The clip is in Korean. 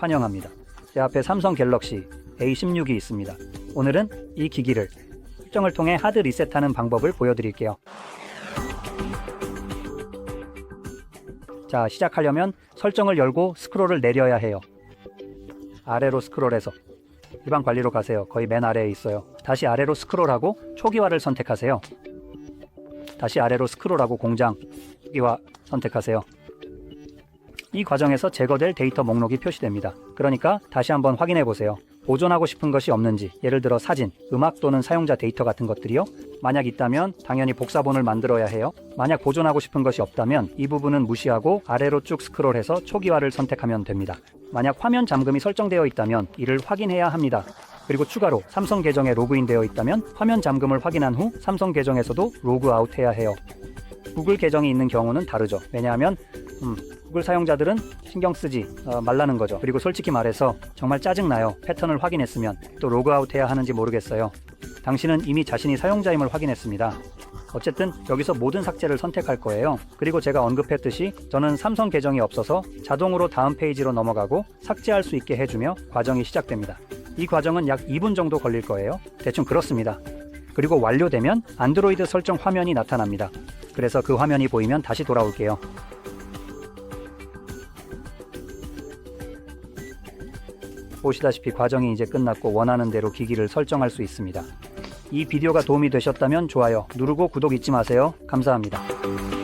환영합니다. 제 앞에 삼성 갤럭시 A16이 있습니다. 오늘은 이 기기를 설정을 통해 하드 리셋하는 방법을 보여드릴게요. 자, 시작하려면 설정을 열고 스크롤을 내려야 해요. 아래로 스크롤해서 일반 관리로 가세요. 거의 맨 아래에 있어요. 다시 아래로 스크롤하고 초기화를 선택하세요. 다시 아래로 스크롤하고 공장 초기화 선택하세요. 이 과정에서 제거될 데이터 목록이 표시됩니다. 그러니까 다시 한번 확인해 보세요. 보존하고 싶은 것이 없는지, 예를 들어 사진, 음악 또는 사용자 데이터 같은 것들이요. 만약 있다면 당연히 복사본을 만들어야 해요. 만약 보존하고 싶은 것이 없다면 이 부분은 무시하고 아래로 쭉 스크롤해서 초기화를 선택하면 됩니다. 만약 화면 잠금이 설정되어 있다면 이를 확인해야 합니다. 그리고 추가로 삼성 계정에 로그인되어 있다면 화면 잠금을 확인한 후 삼성 계정에서도 로그아웃 해야 해요. 구글 계정이 있는 경우는 다르죠. 왜냐하면 음, 구글 사용자들은 신경 쓰지 어, 말라는 거죠. 그리고 솔직히 말해서 정말 짜증나요. 패턴을 확인했으면 또 로그아웃 해야 하는지 모르겠어요. 당신은 이미 자신이 사용자임을 확인했습니다. 어쨌든 여기서 모든 삭제를 선택할 거예요. 그리고 제가 언급했듯이 저는 삼성 계정이 없어서 자동으로 다음 페이지로 넘어가고 삭제할 수 있게 해주며 과정이 시작됩니다. 이 과정은 약 2분 정도 걸릴 거예요. 대충 그렇습니다. 그리고 완료되면 안드로이드 설정 화면이 나타납니다. 그래서 그 화면이 보이면 다시 돌아올게요. 보시다시피 과정이 이제 끝났고 원하는 대로 기기를 설정할 수 있습니다. 이 비디오가 도움이 되셨다면 좋아요 누르고 구독 잊지 마세요. 감사합니다.